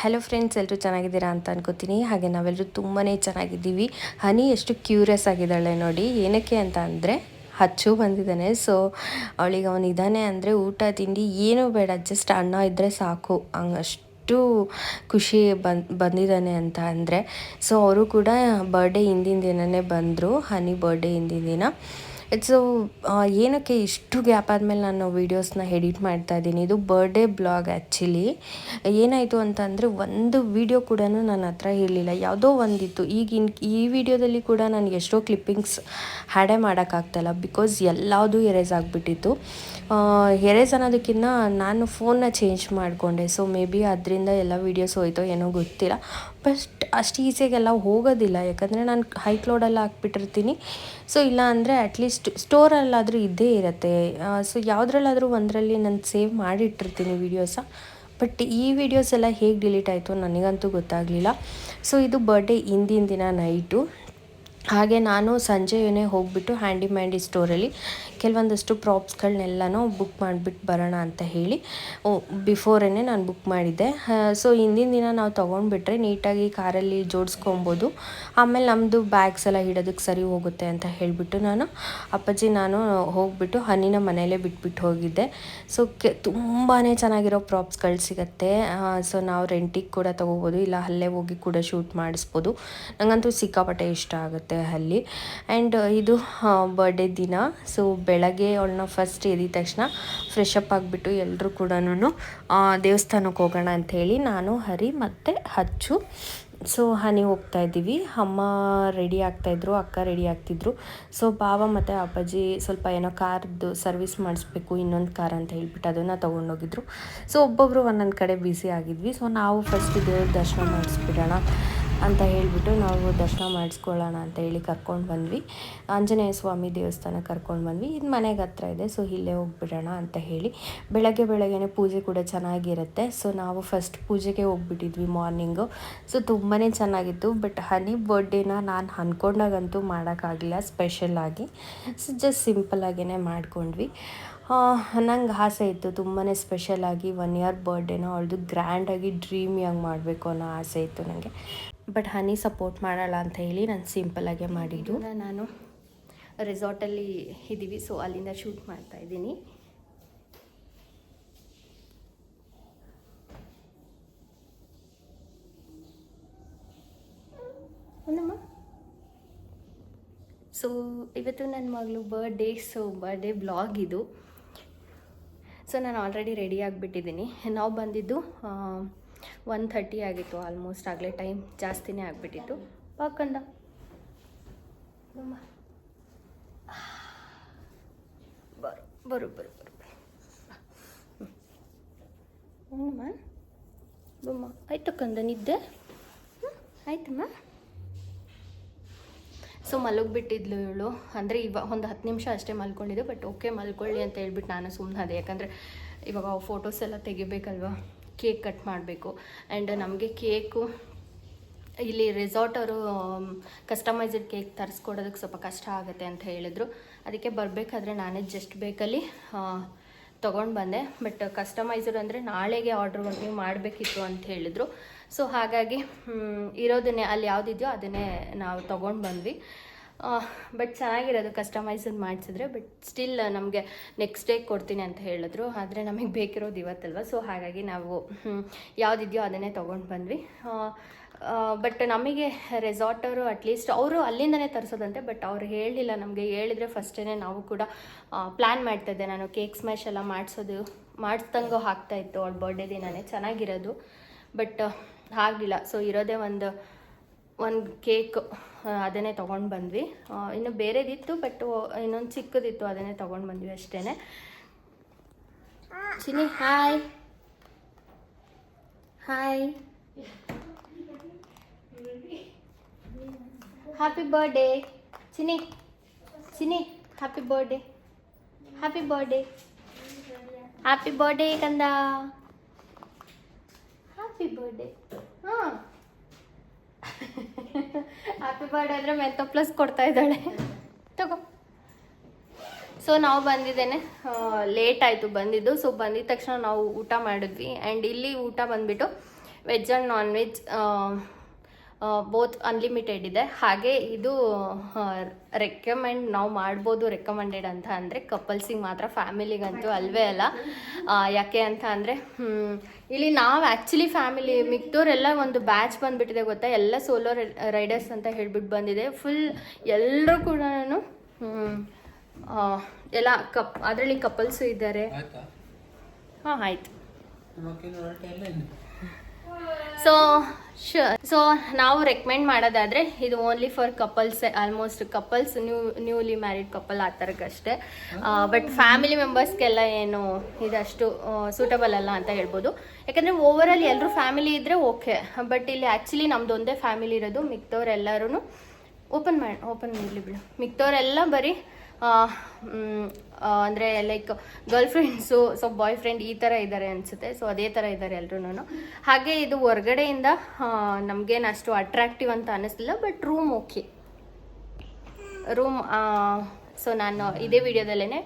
Hello friends ಎಲ್ಲರೂ ಚೆನ್ನಾಗಿದ್ದೀರಾ ಅಂತ ಅನ್ಕೋತೀನಿ. ಹಾಗೆ ನಾವೆಲ್ಲರೂ ತುಂಬಾ ಚೆನ್ನಾಗಿದ್ದೀವಿ. ಹನಿ ಎಷ್ಟು ಕ್ಯೂರಿಯಸ್ ಆಗಿದ್ದಾಳೆ ನೋಡಿ. ಏನಕ್ಕೆ ಅಂತ ಅಂದರೆ, ಹಚ್ಚು ಬಂದಿದ್ದಾನೆ. ಸೊ ಅವಳಿಗೆ ಅವನು ಇದ್ದಾನೆ ಅಂದರೆ ಊಟ, ತಿಂಡಿ ಏನೂ ಬೇಡ. ಜಸ್ಟ್ ಅನ್ನ ಇದ್ದರೆ ಸಾಕು. ಹಂಗಷ್ಟು ಖುಷಿ ಬಂದ್, ಬಂದಿದ್ದಾನೆ ಅಂತ ಅಂದರೆ. ಸೊ ಅವರು ಕೂಡ ಬರ್ಡೇ ಹಿಂದಿನ ದಿನವೇ ಬಂದರು. ಹನಿ ಬರ್ಡೇ ಹಿಂದಿನ ದಿನ. ಸೊ ಏನಕ್ಕೆ ಇಷ್ಟು ಗ್ಯಾಪ್ ಆದಮೇಲೆ ನಾನು ವೀಡಿಯೋಸ್ನ ಎಡಿಟ್ ಮಾಡ್ತಾ ಇದ್ದೀನಿ? ಇದು ಬರ್ಡೇ ಬ್ಲಾಗ್ ಆ್ಯಕ್ಚುಲಿ ಏನಾಯಿತು ಅಂತಂದರೆ ಒಂದು ವೀಡಿಯೋ ಕೂಡ ನನ್ನ ಹತ್ರ ಇರಲಿಲ್ಲ. ಯಾವುದೋ ಒಂದಿತ್ತು. ಈಗಿನ, ಈ ವಿಡಿಯೋದಲ್ಲಿ ಕೂಡ ನನಗೆ ಎಷ್ಟೋ ಕ್ಲಿಪ್ಪಿಂಗ್ಸ್ ಹ್ಯಾಡೇ ಮಾಡೋಕ್ಕಾಗ್ತಾಯಿಲ್ಲ ಬಿಕಾಸ್ ಎಲ್ಲದೂ ಎರೇಸ್ ಆಗಿಬಿಟ್ಟಿತ್ತು. ಎರೇಸ್ ಅನ್ನೋದಕ್ಕಿಂತ ನಾನು ಫೋನ್ನ ಚೇಂಜ್ ಮಾಡಿಕೊಂಡೆ. ಸೊ ಮೇ ಬಿ ಅದರಿಂದ ಎಲ್ಲ ವೀಡಿಯೋಸ್ ಹೋಯ್ತೋ ಏನೋ ಗೊತ್ತಿಲ್ಲ. ಬಟ್ ಅಷ್ಟು ಈಸಿಯಾಗೆಲ್ಲ ಹೋಗೋದಿಲ್ಲ. ಯಾಕಂದರೆ ನಾನು ಹೈ ಕ್ಲೋಡಲ್ಲಿ ಹಾಕ್ಬಿಟ್ಟಿರ್ತೀನಿ. ಸೊ ಇಲ್ಲ ಅಂದರೆ ಅಟ್ಲೀಸ್ಟ್ ಸ್ಟೋರಲ್ಲಾದರೂ ಇದ್ದೇ ಇರುತ್ತೆ. ಸೊ ಯಾವುದ್ರಲ್ಲಾದರೂ ಒಂದರಲ್ಲಿ ನಾನು ಸೇವ್ ಮಾಡಿಟ್ಟಿರ್ತೀನಿ ವೀಡಿಯೋಸ ಬಟ್ ಈ ವಿಡಿಯೋಸ್ ಎಲ್ಲ ಹೇಗೆ ಡಿಲೀಟ್ ಆಯಿತು ನನಗಂತೂ ಗೊತ್ತಾಗಲಿಲ್ಲ. ಸೊ ಇದು ಬರ್ಡೇ ಹಿಂದಿನ ದಿನ ನೈಟು ಹಾಗೆ ನಾನು ಸಂಜೆಯೇ ಹೋಗಿಬಿಟ್ಟು ಹ್ಯಾಂಡಿ ಮ್ಯಾಂಡಿ ಸ್ಟೋರಲ್ಲಿ ಕೆಲವೊಂದಷ್ಟು ಪ್ರಾಪ್ಸ್ಗಳನ್ನೆಲ್ಲನೂ ಬುಕ್ ಮಾಡಿಬಿಟ್ಟು ಬರೋಣ ಅಂತ ಹೇಳಿ, ಓ ಬಿಫೋರೇ ನಾನು ಬುಕ್ ಮಾಡಿದ್ದೆ. ಸೊ ಹಿಂದಿನ ದಿನ ನಾವು ತೊಗೊಂಡ್ಬಿಟ್ರೆ ನೀಟಾಗಿ ಕಾರಲ್ಲಿ ಜೋಡಿಸ್ಕೊಬೋದು, ಆಮೇಲೆ ನಮ್ಮದು ಬ್ಯಾಗ್ಸ್ ಎಲ್ಲ ಹಿಡೋದಕ್ಕೆ ಸರಿ ಹೋಗುತ್ತೆ ಅಂತ ಹೇಳಿಬಿಟ್ಟು ನಾನು ಅಪ್ಪಾಜಿ ನಾನು ಹೋಗಿಬಿಟ್ಟು ಹನ್ನಿನ ಮನೆಯಲ್ಲೇ ಬಿಟ್ಬಿಟ್ಟು ಹೋಗಿದ್ದೆ. ಸೊ ಕೆ ತುಂಬಾ ಚೆನ್ನಾಗಿರೋ ಪ್ರಾಪ್ಸ್ಗಳು ಸಿಗುತ್ತೆ. ಸೊ ನಾವು ರೆಂಟಿಗೆ ಕೂಡ ತೊಗೋಬೋದು, ಇಲ್ಲ ಅಲ್ಲೇ ಹೋಗಿ ಕೂಡ ಶೂಟ್ ಮಾಡಿಸ್ಬೋದು. ನನಗಂತೂ ಸಿಕ್ಕಾಪಟ್ಟೆ ಇಷ್ಟ ಆಗುತ್ತೆ. ಅಲ್ಲಿ. ಆ್ಯಂಡ್ ಇದು ಬರ್ಡೇ ದಿನ. ಸೊ ಬೆಳಗ್ಗೆ ಅವಳನ್ನ ಫಸ್ಟ್ ಎದ್ದ ತಕ್ಷಣ ಫ್ರೆಶ್ ಅಪ್ ಆಗಿಬಿಟ್ಟು ಎಲ್ಲರೂ ಕೂಡ ದೇವಸ್ಥಾನಕ್ಕೆ ಹೋಗೋಣ ಅಂಥೇಳಿ ನಾನು, ಹರಿ ಮತ್ತು ಹಚ್ಚು. ಸೊ ಹನಿ ಹೋಗ್ತಾ ಇದ್ದೀವಿ. ಅಮ್ಮ ರೆಡಿ ಆಗ್ತಾಯಿದ್ರು ಅಕ್ಕ ರೆಡಿ ಆಗ್ತಿದ್ರು. ಸೊ ಬಾವ ಮತ್ತು ಅಪ್ಪಾಜಿ ಸ್ವಲ್ಪ ಏನೋ ಕಾರ್ದು ಸರ್ವಿಸ್ ಮಾಡಿಸ್ಬೇಕು, ಇನ್ನೊಂದು ಕಾರ್ ಅಂತ ಹೇಳ್ಬಿಟ್ಟು ಅದನ್ನು ತೊಗೊಂಡೋಗಿದ್ರು. ಸೊ ಒಬ್ಬೊಬ್ಬರು ಒಂದೊಂದು ಕಡೆ ಬ್ಯುಸಿ ಆಗಿದ್ವಿ. ಸೊ ನಾವು ಫಸ್ಟ್ ದೇವ್ರ ದರ್ಶನ ಮಾಡಿಸ್ಬಿಡೋಣ. ಅಂತ ಹೇಳಿಬಿಟ್ಟು ನಾವು ದರ್ಶನ ಮಾಡಿಸ್ಕೊಳ್ಳೋಣ ಅಂತ ಹೇಳಿ ಕರ್ಕೊಂಡು ಬಂದ್ವಿ. ಆಂಜನೇಯ ಸ್ವಾಮಿ ದೇವಸ್ಥಾನ ಕರ್ಕೊಂಡು ಬಂದ್ವಿ. ಇದು ಮನೆಗೆ ಹತ್ರ ಇದೆ ಸೊ ಇಲ್ಲೇ ಹೋಗ್ಬಿಡೋಣ ಅಂತ ಹೇಳಿ. ಬೆಳಗ್ಗೆ ಬೆಳಗ್ಗೆನೇ ಪೂಜೆ ಕೂಡ ಚೆನ್ನಾಗಿರುತ್ತೆ. ಸೊ ನಾವು ಫಸ್ಟ್ ಪೂಜೆಗೆ ಹೋಗ್ಬಿಟ್ಟಿದ್ವಿ ಮಾರ್ನಿಂಗು ಸೊ ತುಂಬಾ ಚೆನ್ನಾಗಿತ್ತು. ಬಟ್ ಹನಿ ಬರ್ಡೇನ ನಾನು ಅಂದ್ಕೊಂಡಾಗಂತೂ ಮಾಡೋಕ್ಕಾಗಲಿಲ್ಲ ಸ್ಪೆಷಲಾಗಿ ಸೊ ಜಸ್ಟ್ ಸಿಂಪಲ್ಲಾಗೇ ಮಾಡ್ಕೊಂಡ್ವಿ. ನಂಗೆ ಆಸೆ ಇತ್ತು ತುಂಬಾ ಸ್ಪೆಷಲಾಗಿ ಒನ್ ಇಯರ್ ಬರ್ಡೇನ ಅವಳದು ಗ್ರ್ಯಾಂಡಾಗಿ ಡ್ರೀಮಿಯಾಗಿ ಮಾಡಬೇಕು ಅನ್ನೋ ಆಸೆ ಇತ್ತು ನನಗೆ ಬಟ್ ಹನಿ ಸಪೋರ್ಟ್ ಮಾಡಲ್ಲ ಅಂತ ಹೇಳಿ ನಾನು ಸಿಂಪಲ್ಲಾಗೆ ಮಾಡಿದ್ದು. ನಾನು ರೆಸಾರ್ಟಲ್ಲಿ ಇದ್ದೀವಿ ಸೊ ಅಲ್ಲಿಂದ ಶೂಟ್ ಮಾಡ್ತಾ ಇದ್ದೀನಿ. ಸೊ ಇವತ್ತು ನನ್ನ ಮಗಳು ಬರ್ಡೇ ಸೊ ಬರ್ಡೇ ಬ್ಲಾಗ್ ಇದು. ಸೊ ನಾನು ಆಲ್ರೆಡಿ ರೆಡಿ ಆಗಿಬಿಟ್ಟಿದ್ದೀನಿ. ನಾವು ಬಂದಿದ್ದು ಒನ್ ಥರ್ಟಿ ಆಗಿತ್ತು ಆಲ್ಮೋಸ್ಟ್ ಆಗಲೇ ಟೈಮ್ ಜಾಸ್ತಿನೇ ಆಗಿಬಿಟ್ಟಿತ್ತು. ಪಾಕಂದ ಬರು ಬರು ಬರು ಬರು ಹ್ಞೂಮ್ಮ ಬಮ್ಮ. ಆಯ್ತು ಕಂದ, ನಿದ್ದೆ? ಆಯ್ತಮ್ಮ ಸೊ ಮಲಗಿಬಿಟ್ಟಿದ್ಲು ಇವಳು. ಅಂದರೆ ಇವಾಗ ಒಂದು ಹತ್ತು ನಿಮಿಷ ಅಷ್ಟೇ ಮಲ್ಕೊಂಡಿದ್ದೆ ಬಟ್ ಓಕೆ ಮಲ್ಕೊಳ್ಳಿ ಅಂತ ಹೇಳ್ಬಿಟ್ಟು ನಾನು ಸುಮ್ಮನೆ ಅದೇ. ಯಾಕಂದರೆ ಇವಾಗ ಫೋಟೋಸ್ ಎಲ್ಲ ತೆಗಿಬೇಕಲ್ವ? ಕೇಕ್ ಕಟ್ ಮಾಡಬೇಕು. ಆ್ಯಂಡ್ ನಮಗೆ ಕೇಕು, ಇಲ್ಲಿ ರೆಸಾರ್ಟ್ ಅವರು ಕಸ್ಟಮೈಸ್ಡ್ ಕೇಕ್ ತರಿಸ್ಕೊಡೋದಕ್ಕೆ ಸ್ವಲ್ಪ ಕಷ್ಟ ಆಗುತ್ತೆ ಅಂತ ಹೇಳಿದರು. ಅದಕ್ಕೆ ಬರಬೇಕಾದ್ರೆ ನಾನೇ ಜಸ್ಟ್ ಬೇಕಲ್ಲಿ ತೊಗೊಂಡು ಬಂದೆ. ಬಟ್ ಕಸ್ಟಮೈಸರ್ ಅಂದರೆ ನಾಳೆಗೆ ಆರ್ಡ್ರ್ ನೀವು ಮಾಡಬೇಕಿತ್ತು ಅಂತ ಹೇಳಿದರು. ಸೊ ಹಾಗಾಗಿ ಇರೋದನ್ನೇ, ಅಲ್ಲಿ ಯಾವುದಿದೆಯೋ ಅದನ್ನೇ ನಾವು ತೊಗೊಂಡು ಬಂದ್ವಿ. ಬಟ್ ಚೆನ್ನಾಗಿರೋದು ಕಸ್ಟಮೈಸ್ ಮಾಡಿಸಿದ್ರೆ ಬಟ್ ಸ್ಟಿಲ್ ನಮಗೆ ನೆಕ್ಸ್ಟ್ ಡೇ ಕೊಡ್ತೀನಿ ಅಂತ ಹೇಳಿದ್ರು. ಆದರೆ ನಮಗೆ ಬೇಕಿರೋದು ಇವತ್ತಲ್ವ? ಸೊ ಹಾಗಾಗಿ ನಾವು ಯಾವುದಿದೆಯೋ ಅದನ್ನೇ ತೊಗೊಂಡು ಬಂದ್ವಿ. ಬಟ್ ನಮಗೆ ರೆಸಾರ್ಟರು ಅಟ್ಲೀಸ್ಟ್ ಅವರು ಅಲ್ಲಿಂದನೇ ತರಿಸೋದಂತೆ ಬಟ್ ಅವ್ರು ಹೇಳಲಿಲ್ಲ ನಮಗೆ. ಹೇಳಿದರೆ ಫಸ್ಟೇ ನಾವು ಕೂಡ ಪ್ಲ್ಯಾನ್ ಮಾಡ್ತಾಯಿದ್ದೆ ನಾನು. ಕೇಕ್ ಸ್ಮ್ಯಾಶ್ ಎಲ್ಲ ಮಾಡಿಸೋದು, ಮಾಡಿಸ್ದಂಗೂ ಆಗ್ತಾಯಿತ್ತು ಅವ್ಳ ಬರ್ಡೇ ದಿನನೇ ಚೆನ್ನಾಗಿರೋದು. ಬಟ್ ಆಗಲಿಲ್ಲ. ಸೊ ಇರೋದೇ ಒಂದು ಒಂದು ಕೇಕ್ ಅದನ್ನೇ ತೊಗೊಂಡು ಬಂದ್ವಿ. ಇನ್ನು ಬೇರೆದಿತ್ತು ಬಟ್ ಇನ್ನೊಂದು ಚಿಕ್ಕದಿತ್ತು, ಅದನ್ನೇ ತೊಗೊಂಡು ಬಂದ್ವಿ ಅಷ್ಟೇ Chini hi hi happy birthday Chini Chini happy birthday happy birthday happy birthday ಕಂದ. ಹ್ಯಾಪಿ ಬರ್ಡೇ ಹಾಂ ಹ್ಯಾಪಿ ಬರ್ಡೇ ಅಂದರೆ ಮೆಂತೋ ಪ್ಲಸ್ ಕೊಡ್ತಾ ಇದ್ದಾಳೆ. ತಗೋ. ಸೊ ನಾವು ಬಂದಿದ್ದೇನೆ. ಲೇಟ್ ಆಯಿತು ಬಂದಿದ್ದು. ಸೊ ಬಂದಿದ ತಕ್ಷಣ ನಾವು ಊಟ ಮಾಡಿದ್ವಿ. ಆ್ಯಂಡ್ ಇಲ್ಲಿ ಊಟ ಬಂದುಬಿಟ್ಟು veg and non veg both unlimited ಇದೆ. ಹಾಗೆ ಇದು ರೆಕಮೆಂಡ್ ನಾವು ಮಾಡ್ಬೋದು ರೆಕಮೆಂಡೆಡ್ ಅಂತ ಅಂದರೆ ಕಪಲ್ಸಿಗೆ ಮಾತ್ರ ಫ್ಯಾಮಿಲಿಗಂತೂ ಅಲ್ವೇ ಅಲ್ಲ. ಯಾಕೆ ಅಂತ ಅಂದರೆ ಇಲ್ಲಿ ನಾವು ಆ್ಯಕ್ಚುಲಿ ಫ್ಯಾಮಿಲಿ ಮಿಕ್ದೋರೆಲ್ಲ ಒಂದು ಬ್ಯಾಚ್ ಬಂದುಬಿಟ್ಟಿದೆ ಗೊತ್ತಾ? ಎಲ್ಲ ಸೋಲೋ ರೈಡರ್ಸ್ ಅಂತ ಹೇಳ್ಬಿಟ್ಟು ಬಂದಿದೆ. ಫುಲ್ ಎಲ್ಲರೂ ಕೂಡ ನಾನು ಎಲ್ಲ ಕಪ್ ಅದರಲ್ಲಿ ಕಪಲ್ಸು ಇದ್ದಾರೆ. ಹಾಂ ಆಯಿತು ನಮ್ಮಕ್ಕಿನ್ನು ಹೊರಟೆ ಇಲ್ಲ ಇನ್ನು ಸೊ ಶ ಸೊ ನಾವು ರೆಕಮೆಂಡ್ ಮಾಡೋದಾದರೆ ಇದು only for couples almost couples new newly married couple ಆ ಥರಕ್ಕಷ್ಟೇ ಬಟ್ ಫ್ಯಾಮಿಲಿ ಮೆಂಬರ್ಸ್ಗೆಲ್ಲ ಏನು ಇದಷ್ಟು ಸೂಟಬಲ್ ಅಲ್ಲ ಅಂತ ಹೇಳ್ಬೋದು. ಯಾಕಂದರೆ ಓವರಾಲ್ ಎಲ್ಲರೂ ಫ್ಯಾಮಿಲಿ ಇದ್ದರೆ ಓಕೆ ಬಟ್ ಇಲ್ಲಿ ಆ್ಯಕ್ಚುಲಿ ನಮ್ದು ಒಂದೇ ಫ್ಯಾಮಿಲಿ ಇರೋದು ಮಿಕ್ದವ್ರೆಲ್ಲರೂ ಓಪನ್ ಮಾಡಿ ಓಪನ್ ಮಾಡಲಿ ಬಿಡು. ಮಿಕ್ದವ್ರೆಲ್ಲ ಬರೀ ಅಂದರೆ like girlfriends so boyfriend ಈ ಥರ ಇದ್ದಾರೆ ಅನಿಸುತ್ತೆ. ಸೊ ಅದೇ ಥರ ಇದ್ದಾರೆ ಎಲ್ರೂ ಹಾಗೆ ಇದು ಹೊರ್ಗಡೆಯಿಂದ ನಮಗೇನು ಅಷ್ಟು ಅಟ್ರಾಕ್ಟಿವ್ ಅಂತ ಅನ್ನಿಸ್ಲಿಲ್ಲ but room okay room so ನಾನು ಇದೇ ವಿಡಿಯೋದಲ್ಲೇ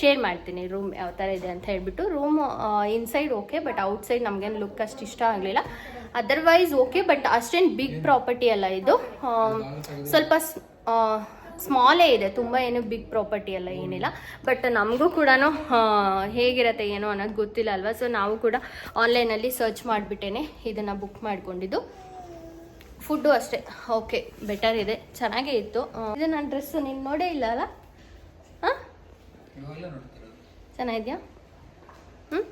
ಶೇರ್ ಮಾಡ್ತೀನಿ ರೂಮ್ ಯಾವ ಥರ ಇದೆ ಅಂತ ಹೇಳ್ಬಿಟ್ಟು. Room inside okay but outside ನಮಗೇನು ಲುಕ್ ಅಷ್ಟು ಇಷ್ಟ ಆಗಲಿಲ್ಲ. ಅದರ್ವೈಸ್ ಓಕೆ ಬಟ್ ಅಷ್ಟೇನು ಬಿಗ್ ಪ್ರಾಪರ್ಟಿ ಅಲ್ಲ ಇದು. ಸ್ವಲ್ಪ ಸ್ಮಾಲೇ ಇದೆ ತುಂಬ ಏನು ಬಿಗ್ ಪ್ರಾಪರ್ಟಿ ಅಲ್ಲ ಏನಿಲ್ಲ. ಬಟ್ ನಮಗೂ ಕೂಡ ಹೇಗಿರತ್ತೆ ಏನೋ ಅನ್ನೋದು ಗೊತ್ತಿಲ್ಲ ಅಲ್ವಾ? ಸೊ ನಾವು ಕೂಡ ಆನ್ಲೈನಲ್ಲಿ ಸರ್ಚ್ ಮಾಡಿಬಿಟ್ಟೇನೆ ಇದನ್ನು ಬುಕ್ ಮಾಡಿಕೊಂಡಿದ್ದು. ಫುಡ್ಡು ಅಷ್ಟೇ. ಓಕೆ ಬೆಟರ್ ಇದೆ. ಚೆನ್ನಾಗೇ ಇತ್ತು. ಇದು ನನ್ನ ಡ್ರೆಸ್ಸು ನೀನು ನೋಡೇ ಇಲ್ಲ ಅಲ್ಲ? ಹಾಂ? ಚೆನ್ನಾಗಿದೆಯಾ? ಹ್ಞೂ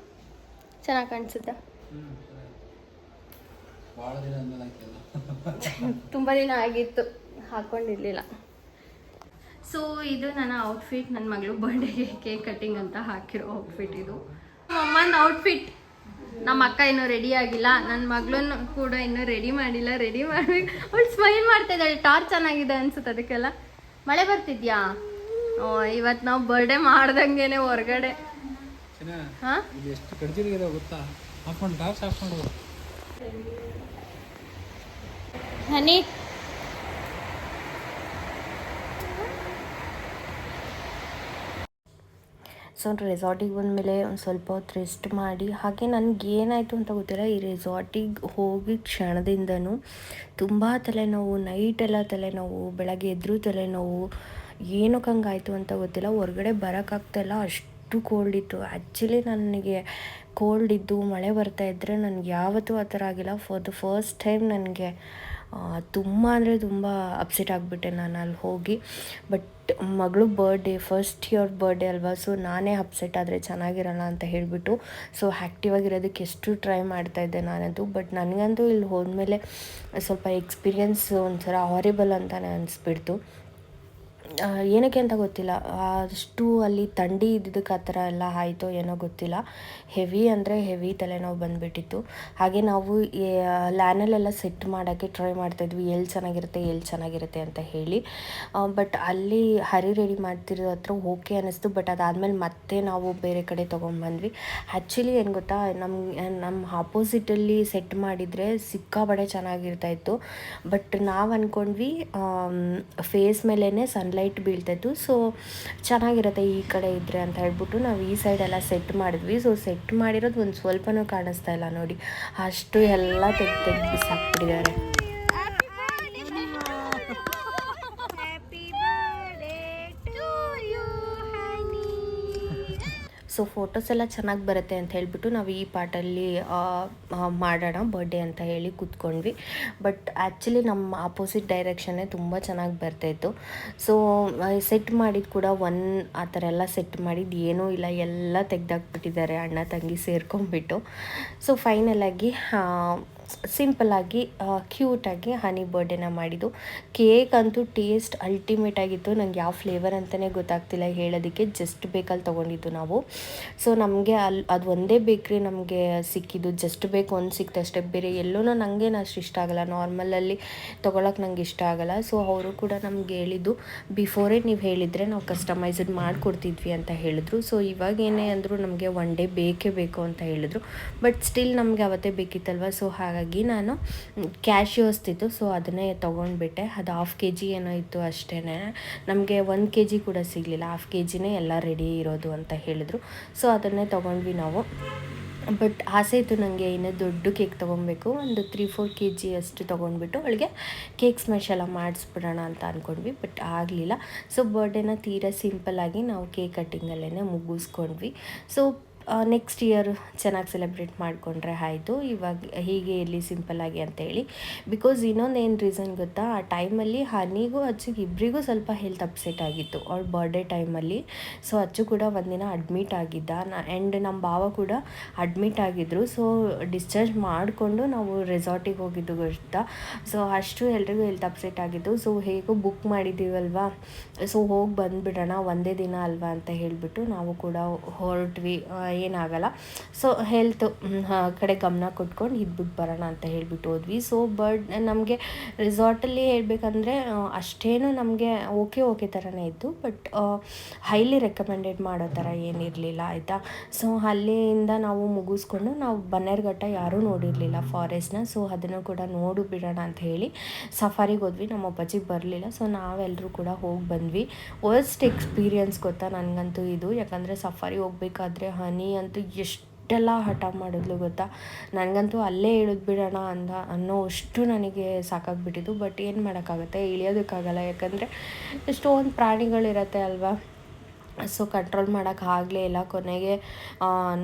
ಚೆನ್ನಾಗಿ ಕಾಣಿಸುತ್ತಾ? ತುಂಬ ದಿನ ಆಗಿತ್ತು. ಹಾಕ್ಕೊಂಡಿರ್ಲಿಲ್ಲ ಸೊ ಇದು ನನ್ನ ಔಟ್ಫಿಟ್ ನನ್ನ ಮಗಳು ಬರ್ಡೇಗೆ ಕೇಕ್ ಕಟ್ಟಿಂಗ್ ಅಂತ ಹಾಕಿರೋ ಔಟ್ಫಿಟ್ ಇದು. ಅಮ್ಮನ ಔಟ್ಫಿಟ್ ನಮ್ಮ ಅಕ್ಕ ಇನ್ನೂ ರೆಡಿ ಆಗಿಲ್ಲ. ನನ್ನ ಮಗಳನ್ನ ಕೂಡ ಇನ್ನೂ ರೆಡಿ ಮಾಡಿಲ್ಲ. ರೆಡಿ ಮಾಡ್ಬೇಕು. ಅವಳು ಸ್ಮೈಲ್ ಮಾಡ್ತಾ ಇದ್ದಾಳೆ. ಟಾರ್ಚ್ ಚೆನ್ನಾಗಿದೆ ಅನ್ಸುತ್ತೆ ಅದಕ್ಕೆಲ್ಲ. ಮಳೆ ಬರ್ತಿದ್ಯಾ? ಓ ಇವತ್ತು ನಾವು ಬರ್ಡೇ ಮಾಡ್ದಂಗೆನೆ ಹೊರಗಡೆ. ಚೆನ್ನ ಹಾಂ ಇದು ಎಷ್ಟು ಕಡ್ಜಿಲಿಗಿದೆ ಗೊತ್ತಾ ಹಾಕೊಂಡು ಟಾಪ್ಸ್ ಹಾಕೊಂಡು ಹನಿ ಸೊ ರೆಸಾರ್ಟಿಗೆ ಬಂದಮೇಲೆ ಒಂದು ಸ್ವಲ್ಪ ಹೊತ್ತು ರೆಸ್ಟ್ ಮಾಡಿ, ಹಾಗೆ ನನಗೆ ಏನಾಯಿತು ಅಂತ ಗೊತ್ತಿಲ್ಲ. ಈ ರೆಸಾರ್ಟಿಗೆ ಹೋಗಿ ಕ್ಷಣದಿಂದನೂ ತುಂಬ ತಲೆನೋವು ನೈಟೆಲ್ಲ ತಲೆನೋವು, ಬೆಳಗ್ಗೆ ಎದ್ರೂ ತಲೆನೋವು, ಏನಕ್ಕೆ ಹಂಗಾಯಿತು ಅಂತ ಗೊತ್ತಿಲ್ಲ. ಹೊರಗಡೆ ಬರೋಕ್ಕಾಗ್ತಾಯಿಲ್ಲ ಅಷ್ಟು ಕೋಲ್ಡ್ ಇತ್ತು. ಆ್ಯಕ್ಚುಲಿ ನನಗೆ ಕೋಲ್ಡ್ ಇದ್ದು ಮಳೆ ಬರ್ತಾ ಇದ್ದರೆ ನನಗೆ ಯಾವತ್ತೂ ಆ ಥರ ಆಗಿಲ್ಲ. ಫಾರ್ ದ ಫಸ್ಟ್ ಟೈಮ್ ನನಗೆ ತುಂಬ ಅಂದರೆ ತುಂಬ ಅಪ್ಸೆಟ್ ಆಗಿಬಿಟ್ಟೆ ನಾನು ಅಲ್ಲಿ ಹೋಗಿ. ಬಟ್ ಮಗಳು ಬರ್ಡೇ ಫಸ್ಟ್ ಇಯರ್ ಬರ್ಡೇ ಅಲ್ವಾ ಸೊ ನಾನೇ ಅಪ್ಸೆಟ್ ಆದರೆ ಚೆನ್ನಾಗಿರಲ್ಲ ಅಂತ ಹೇಳಿಬಿಟ್ಟು ಸೊ ಆ್ಯಕ್ಟಿವ್ ಆಗಿರೋದಕ್ಕೆ ಎಷ್ಟು ಟ್ರೈ ಮಾಡ್ತಾ ಇದ್ದೆ ನಾನಂತೂ. ಬಟ್ ನನಗಂತೂ ಇಲ್ಲಿ ಹೋದ್ಮೇಲೆ ಸ್ವಲ್ಪ ಎಕ್ಸ್ಪೀರಿಯನ್ಸ್ ಒಂಥರ ಹಾರಿಬಲ್ ಅಂತಲೇ ಅನಿಸ್ಬಿಡ್ತು. ಏನಕ್ಕೆ ಅಂತ ಗೊತ್ತಿಲ್ಲ. ಅಷ್ಟು ಅಲ್ಲಿ ಥಂಡಿ ಇದ್ದಿದ್ದಕ್ಕೆ ಆ ಥರ ಎಲ್ಲ ಆಯಿತೋ ಏನೋ ಗೊತ್ತಿಲ್ಲ. ಹೆವಿ ಅಂದರೆ ಹೆವಿ ತಲೆನೋವು ಬಂದುಬಿಟ್ಟಿತ್ತು. ಹಾಗೆ ನಾವು ಲ್ಯಾನಲ್ಲೆಲ್ಲ ಸೆಟ್ ಮಾಡೋಕ್ಕೆ ಟ್ರೈ ಮಾಡ್ತಾಯಿದ್ವಿ ಎಲ್ಲಿ ಚೆನ್ನಾಗಿರುತ್ತೆ ಎಲ್ಲಿ ಚೆನ್ನಾಗಿರುತ್ತೆ ಅಂತ ಹೇಳಿ. ಬಟ್ ಅಲ್ಲಿ ಹರಿ ರೆಡಿ ಮಾಡ್ತಿರೋ ಹತ್ರ ಓಕೆ ಅನ್ನಿಸ್ತು. ಬಟ್ ಅದಾದಮೇಲೆ ಮತ್ತೆ ನಾವು ಬೇರೆ ಕಡೆ ತೊಗೊಂಬಂದ್ವಿ. ಆ್ಯಕ್ಚುಲಿ ಏನು ಗೊತ್ತಾ ನಮ್ಮ ನಮ್ಮ ಆಪೋಸಿಟಲ್ಲಿ ಸೆಟ್ ಮಾಡಿದರೆ ಸಿಕ್ಕಾಬಡೆ ಚೆನ್ನಾಗಿರ್ತಾಯಿತ್ತು ಬಟ್ ನಾವು ಅಂದ್ಕೊಂಡ್ವಿ ಫೇಸ್ ಮೇಲೇ ಸನ್ಲೈಟ್ ಬೀಳ್ತಾಯಿತ್ತು ಸೊ ಚೆನ್ನಾಗಿರುತ್ತೆ ಈ ಕಡೆ ಇದ್ದರೆ ಅಂತ ಹೇಳ್ಬಿಟ್ಟು ನಾವು ಈ ಸೈಡೆಲ್ಲ ಸೆಟ್ ಮಾಡಿದ್ವಿ. ಸೊ ಸೆಟ್ ಮಾಡಿರೋದು ಒಂದು ಸ್ವಲ್ಪನೂ ಕಾಣಿಸ್ತಾ ಇಲ್ಲ ನೋಡಿ. ಅಷ್ಟು ಎಲ್ಲ ತೆಗ್ದು ತೆಗ್ದು ಬಿಸಾಕ್ಬಿಟ್ಟಿದ್ದಾರೆ. ಸೊ ಫೋಟೋಸ್ ಎಲ್ಲ ಚೆನ್ನಾಗಿ ಬರುತ್ತೆ ಅಂತ ಹೇಳಿಬಿಟ್ಟು ನಾವು ಈ ಪಾರ್ಟಲ್ಲಿ ಮಾಡೋಣ ಬರ್ಡೇ ಅಂತ ಹೇಳಿ ಕೂತ್ಕೊಂಡ್ವಿ. ಬಟ್ ಆ್ಯಕ್ಚುಲಿ ನಮ್ಮ ಆಪೋಸಿಟ್ ಡೈರೆಕ್ಷನ್ನೇ ತುಂಬ ಚೆನ್ನಾಗಿ ಬರ್ತಾಯಿತ್ತು ಸೊ ಸೆಟ್ ಮಾಡಿದ್ದು ಕೂಡ ಒನ್ ಆ ಥರ ಎಲ್ಲ ಸೆಟ್ ಮಾಡಿದ್ದು ಏನೂ ಇಲ್ಲ. ಎಲ್ಲ ತೆಗೆದಾಕ್ಬಿಟ್ಟಿದ್ದಾರೆ ಅಣ್ಣ, ತಂಗಿ ಸೇರ್ಕೊಂಡ್ಬಿಟ್ಟು. ಸೊ ಫೈನಲಾಗಿ ಸಿಂಪಲ್ಲಾಗಿ ಕ್ಯೂಟಾಗಿ ಹನಿ ಬರ್ಡೇನ ಮಾಡಿದ್ದು. ಕೇಕ್ ಅಂತೂ ಟೇಸ್ಟ್ ಅಲ್ಟಿಮೇಟ್ ಆಗಿತ್ತು. ನಂಗೆ ಯಾವ ಫ್ಲೇವರ್ ಅಂತಲೇ ಗೊತ್ತಾಗ್ತಿಲ್ಲ ಹೇಳೋದಕ್ಕೆ. ಜಸ್ಟ್ ಬೇಕಲ್ಲಿ ತೊಗೊಂಡಿದ್ದು ನಾವು. ಸೊ ನಮಗೆ ಅಲ್ಲಿ ಅದು ಒಂದೇ ಬೇಕ್ರಿ ನಮಗೆ ಸಿಕ್ಕಿದ್ದು. ಜಸ್ಟ್ ಬೇಕು ಒಂದು ಸಿಕ್ತಷ್ಟೇ ಬೇರೆ ಎಲ್ಲೂ ನನಗೇನು ಅಷ್ಟು ಇಷ್ಟ ಆಗಲ್ಲ. ನಾರ್ಮಲಲ್ಲಿ ತೊಗೊಳಕ್ಕೆ ನಂಗೆ ಇಷ್ಟ ಆಗಲ್ಲ. ಸೊ ಅವರು ಕೂಡ ನಮ್ಗೆ ಹೇಳಿದ್ದು ಬಿಫೋರೇ ನೀವು ಹೇಳಿದರೆ ನಾವು ಕಸ್ಟಮೈಸ್ಡ್ ಮಾಡಿಕೊಡ್ತಿದ್ವಿ ಅಂತ ಹೇಳಿದ್ರು. ಸೊ ಇವಾಗ ಏನೇ ಅಂದರೂ ನಮಗೆ ಒನ್ ಡೇ ಬೇಕೇ ಬೇಕು ಅಂತ ಹೇಳಿದ್ರು. ಬಟ್ ಸ್ಟಿಲ್ ನಮಗೆ ಅವತ್ತೇ ಬೇಕಿತ್ತಲ್ವ? ಸೊ ಹಾಗಾಗಿ ನಾನು ಕ್ಯಾಶಿಯೋಸ್ತಿತ್ತು, ಸೊ ಅದನ್ನೇ ತೊಗೊಂಡ್ಬಿಟ್ಟೆ. ಅದು ಹಾಫ್ ಕೆ ಜಿ ಏನೋ ಇತ್ತು ಅಷ್ಟೇ ನಮಗೆ ಒಂದು ಕೆ ಜಿ ಕೂಡ ಸಿಗಲಿಲ್ಲ. ಹಾಫ್ ಕೆ ಜಿನೇ ಎಲ್ಲ ರೆಡಿ ಇರೋದು ಅಂತ ಹೇಳಿದ್ರು. ಸೊ ಅದನ್ನೇ ತೊಗೊಂಡ್ವಿ ನಾವು. ಬಟ್ ಆಸೆ ಇತ್ತು ನನಗೆ ಇನ್ನೂ ದೊಡ್ಡ ಕೇಕ್ ತೊಗೊಬೇಕು ಒಂದು ತ್ರೀ ಫೋರ್ ಕೆ ಜಿ ಅಷ್ಟು ತೊಗೊಂಡ್ಬಿಟ್ಟು ಅವಳಿಗೆ ಕೇಕ್ ಸ್ಮ್ಯಾಶ್ ಎಲ್ಲ ಮಾಡಿಸ್ಬಿಡೋಣ ಅಂತ ಅಂದ್ಕೊಂಡ್ವಿ ಬಟ್ ಆಗಲಿಲ್ಲ. ಸೊ ಬರ್ಡೇನ ತೀರಾ ಸಿಂಪಲ್ಲಾಗಿ ನಾವು ಕೇಕ್ ಕಟ್ಟಿಂಗಲ್ಲೇ ಮುಗಿಸ್ಕೊಂಡ್ವಿ. ಸೊ ನೆಕ್ಸ್ಟ್ ಇಯರ್ ಚೆನ್ನಾಗಿ ಸೆಲೆಬ್ರೇಟ್ ಮಾಡಿಕೊಂಡ್ರೆ ಆಯಿತು. ಇವಾಗ ಹೀಗೆ ಇರಲಿ ಸಿಂಪಲ್ಲಾಗಿ ಅಂತೇಳಿ ಬಿಕಾಸ್ ಇನ್ನೊಂದು ಏನು ರೀಸನ್ ಗೊತ್ತಾ? ಆ ಟೈಮಲ್ಲಿ ಹನಿಗೂ ಅಚ್ಚಿಗೆ ಇಬ್ಬರಿಗೂ ಸ್ವಲ್ಪ ಹೆಲ್ತ್ ಅಪ್ಸೆಟ್ ಆಗಿತ್ತು. ಅವ್ಳ ಬರ್ಡೇ ಟೈಮಲ್ಲಿ ಸೊ ಅಚ್ಚು ಕೂಡ ಒಂದಿನ ಅಡ್ಮಿಟ್ ಆಗಿದ್ದ. ಆ್ಯಂಡ್ ನಮ್ಮ ಭಾವ ಕೂಡ ಅಡ್ಮಿಟ್ ಆಗಿದ್ದರು ಸೊ ಡಿಸ್ಚಾರ್ಜ್ ಮಾಡಿಕೊಂಡು ನಾವು ರೆಸಾರ್ಟಿಗೆ ಹೋಗಿದ್ದು ಗೊತ್ತಾ? ಸೊ ಅಷ್ಟು ಎಲ್ರಿಗೂ ಹೆಲ್ತ್ ಅಪ್ಸೆಟ್ ಆಗಿತ್ತು. ಸೊ ಹೇಗೂ ಬುಕ್ ಮಾಡಿದ್ದೀವಲ್ವಾ ಸೊ ಹೋಗಿ ಬಂದುಬಿಡೋಣ, ಒಂದೇ ದಿನ ಅಲ್ವಾ ಅಂತ ಹೇಳಿಬಿಟ್ಟು ನಾವು ಕೂಡ ಹೊರಟ್ವಿ. ಏನಾಗಲ್ಲ. ಸೊ ಹೆಲ್ತ್ ಕಡೆ ಗಮನ ಕೊಟ್ಕೊಂಡು ಇದ್ಬಿಟ್ಟು ಬರೋಣ ಅಂತ ಹೇಳಿಬಿಟ್ಟು ಹೋದ್ವಿ. ಸೊ ಬರ್ಡ್ ನಮಗೆ ರಿಸಾರ್ಟಲ್ಲಿ ಹೇಳಬೇಕಂದ್ರೆ ಅಷ್ಟೇನು ನಮಗೆ ಓಕೆ ಓಕೆ ಥರನೇ ಇತ್ತು. ಬಟ್ ಹೈಲಿ ರೆಕಮೆಂಡೆಡ್ ಮಾಡೋ ಥರ ಏನಿರಲಿಲ್ಲ, ಆಯಿತಾ? ಸೊ ಅಲ್ಲಿಂದ ನಾವು ಮುಗಿಸ್ಕೊಂಡು ನಾವು ಬನ್ನೇರ್ಘಟ್ಟ ಯಾರೂ ನೋಡಿರಲಿಲ್ಲ ಫಾರೆಸ್ಟ್ನ ಸೊ ಅದನ್ನು ಕೂಡ ನೋಡು ಬಿಡೋಣ ಅಂತ ಹೇಳಿ ಸಫಾರಿಗೆ ಹೋದ್ವಿ. ನಮ್ಮ ಅಪ್ಪಾಜಿಗೆ ಬರಲಿಲ್ಲ. ಸೊ ನಾವೆಲ್ಲರೂ ಕೂಡ ಹೋಗಿ ಬಂದ್ವಿ. ವರ್ಸ್ಟ್ ಎಕ್ಸ್ಪೀರಿಯನ್ಸ್ ಗೊತ್ತಾ? ನನಗಂತೂ ಇದು. ಯಾಕಂದರೆ ಸಫಾರಿ ಹೋಗ್ಬೇಕಾದ್ರೆ ಹನಿ ಅಂತೂ ಎಷ್ಟೆಲ್ಲ ಹಠ ಮಾಡಿದ್ಲು ಗೊತ್ತಾ? ನನಗಂತೂ ಅಲ್ಲೇ ಇಳಿದು ಬಿಡೋಣ ಅಂದ ಅನ್ನೋ ಅಷ್ಟು ನನಗೆ ಸಾಕಾಗಿಬಿಟ್ಟಿದ್ದು. ಬಟ್ ಏನು ಮಾಡೋಕ್ಕಾಗತ್ತೆ? ಇಳಿಯೋದಕ್ಕಾಗಲ್ಲ. ಯಾಕಂದರೆ ಎಷ್ಟೊಂದು ಪ್ರಾಣಿಗಳಿರತ್ತೆ ಅಲ್ವಾ? ಸೊ ಕಂಟ್ರೋಲ್ ಮಾಡೋಕ್ಕಾಗಲೇ ಇಲ್ಲ. ಕೊನೆಗೆ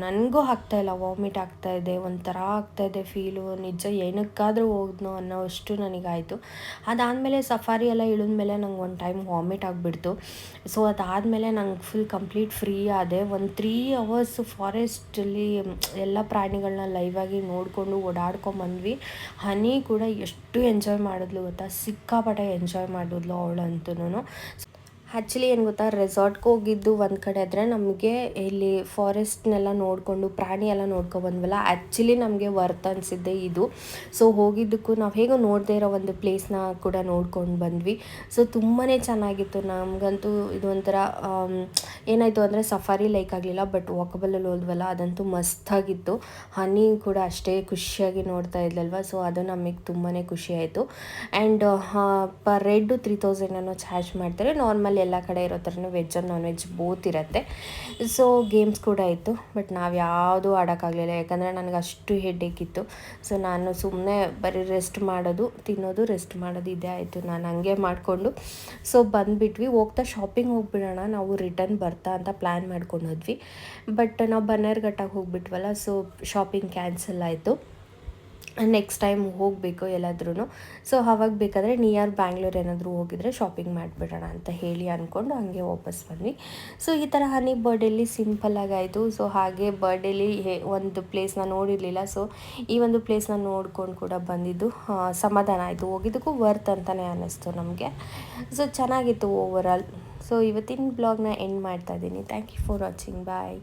ನನಗೂ ಆಗ್ತಾಯಿಲ್ಲ ವಾಮಿಟ್ ಆಗ್ತಾಯಿದೆ ಒಂಥರ ಆಗ್ತಾಯಿದೆ ಫೀಲು ನಿಜ ಏನಕ್ಕಾದರೂ ಹೋದ್ನೋ ಅನ್ನೋ ಅಷ್ಟು ನನಗಾಯಿತು. ಅದಾದಮೇಲೆ ಸಫಾರಿ ಎಲ್ಲ ಇಳಿದ್ಮೇಲೆ ನಂಗೆ ಒಂದು ಟೈಮ್ ವಾಮಿಟ್ ಆಗಿಬಿಡ್ತು. ಸೊ ಅದಾದಮೇಲೆ ನಂಗೆ ಫುಲ್ ಕಂಪ್ಲೀಟ್ ಫ್ರೀ ಆದೆ. ಒಂದು ತ್ರೀ ಅವರ್ಸ್ ಫಾರೆಸ್ಟಲ್ಲಿ ಎಲ್ಲ ಪ್ರಾಣಿಗಳನ್ನ ಲೈವಾಗಿ ನೋಡಿಕೊಂಡು ಓಡಾಡ್ಕೊಂಬಂದ್ವಿ. ಹನಿ ಕೂಡ ಎಷ್ಟು ಎಂಜಾಯ್ ಮಾಡಿದ್ಲು ಗೊತ್ತಾ? ಸಿಕ್ಕಾಪಟ್ಟೆ ಎಂಜಾಯ್ ಮಾಡಿದ್ಲು ಅವಳಂತೂ ಆ್ಯಕ್ಚುಲಿ ಏನು ಗೊತ್ತಾ? ರೆಸಾರ್ಟ್ಗೆ ಹೋಗಿದ್ದು ಒಂದು ಕಡೆ ಆದರೆ ನಮಗೆ ಇಲ್ಲಿ ಫಾರೆಸ್ಟ್ನೆಲ್ಲ ನೋಡಿಕೊಂಡು, ಪ್ರಾಣಿ ಎಲ್ಲ ನೋಡ್ಕೊಬಂದ್ವಲ್ಲ ಆ್ಯಕ್ಚುಲಿ ನಮಗೆ ವರ್ತ್ ಅನಿಸಿದ್ದೆ ಇದು. ಸೊ ಹೋಗಿದ್ದಕ್ಕೂ ನಾವು ಹೇಗೋ ನೋಡದೇ ಇರೋ ಒಂದು ಪ್ಲೇಸ್ನ ಕೂಡ ನೋಡ್ಕೊಂಡು ಬಂದ್ವಿ. ಸೊ ತುಂಬಾ ಚೆನ್ನಾಗಿತ್ತು. ನಮಗಂತೂ ಇದು ಒಂಥರ ಏನಾಯಿತು ಅಂದರೆ ಸಫಾರಿ ಲೈಕ್ ಆಗಲಿಲ್ಲ ಬಟ್ ವಾಕಬಲಲ್ಲಿ ಹೋದ್ವಲ್ಲ, ಅದಂತೂ ಮಸ್ತಾಗಿತ್ತು ಹನಿ ಕೂಡ ಅಷ್ಟೇ ಖುಷಿಯಾಗಿ ನೋಡ್ತಾ ಇದ್ಲಲ್ವ? ಸೊ ಅದು ನಮಗೆ ತುಂಬಾ ಖುಷಿ ಆಯಿತು. ಆ್ಯಂಡ್ ಪರ್ ರೆಡ್ ತ್ರೀ ತೌಸಂಡನ್ನು ಚಾರ್ಜ್ ಮಾಡ್ತಾರೆ. ನಾರ್ಮಲ್ ಎಲ್ಲ ಕಡೆ ಇರೋ ಥರನೂ veg and non veg both ಇರುತ್ತೆ. ಸೊ ಗೇಮ್ಸ್ ಕೂಡ ಇತ್ತು ಬಟ್ ನಾವು ಯಾವುದೂ ಆಡೋಕ್ಕಾಗಲಿಲ್ಲ. ಯಾಕಂದರೆ ನನಗೆ ಅಷ್ಟು ಹೆಡ್ಡೇಕ್ ಇತ್ತು. ಸೊ ನಾನು ಸುಮ್ಮನೆ ಬರೀ ರೆಸ್ಟ್ ಮಾಡೋದು, ತಿನ್ನೋದು ರೆಸ್ಟ್ ಮಾಡೋದು ಇದೇ ಆಯಿತು. ನಾನು ಹಂಗೆ ಮಾಡಿಕೊಂಡು. ಸೊ ಬಂದುಬಿಟ್ವಿ. ಹೋಗ್ತಾ ಶಾಪಿಂಗ್ ಹೋಗ್ಬಿಡೋಣ. ನಾವು ರಿಟರ್ನ್ ಬರ್ತಾ ಅಂತ ಪ್ಲ್ಯಾನ್ ಮಾಡ್ಕೊಂಡು ಹೋದ್ವಿ. ಬಟ್ ನಾವು ಬನ್ನೇರ್ಘಟ್ಟಾಗಿ ಹೋಗ್ಬಿಟ್ವಲ್ಲ ಸೊ ಶಾಪಿಂಗ್ ಕ್ಯಾನ್ಸಲ್ ಆಯಿತು. ನೆಕ್ಸ್ಟ್ ಟೈಮ್ ಹೋಗಬೇಕು ಎಲ್ಲಾದ್ರೂ ಸೊ ಅವಾಗ ಬೇಕಾದರೆ ನಿಯರ್ ಬ್ಯಾಂಗ್ಳೂರ್ ಏನಾದರೂ ಹೋಗಿದ್ರೆ ಶಾಪಿಂಗ್ ಮಾಡಿಬಿಡೋಣ ಅಂತ ಹೇಳಿ ಅಂದ್ಕೊಂಡು ಹಾಗೆ ವಾಪಸ್ ಬಂದ್ವಿ. ಸೊ ಈ ಥರ ಹನಿ ಬರ್ಡೇಲಿ ಸಿಂಪಲ್ಲಾಗಿ ಆಯಿತು. ಸೊ ಹಾಗೆ ಬರ್ಡೇಲಿ ಒಂದು ಪ್ಲೇಸ್ನ ನೋಡಿರಲಿಲ್ಲ. ಸೊ ಈ ಒಂದು ಪ್ಲೇಸ್ನ ನೋಡ್ಕೊಂಡು ಕೂಡ ಬಂದಿದ್ದು ಸಮಾಧಾನ ಆಯಿತು. ಹೋಗಿದ್ದಕ್ಕೂ ವರ್ತ್ ಅಂತಲೇ ಅನ್ನಿಸ್ತು ನಮಗೆ. ಸೊ ಚೆನ್ನಾಗಿತ್ತು ಓವರಾಲ್ ಸೊ ಇವತ್ತಿನ ಬ್ಲಾಗ್ನ ಎಂಡ್ ಮಾಡ್ತಾ ಇದ್ದೀನಿ. Thank you for watching bye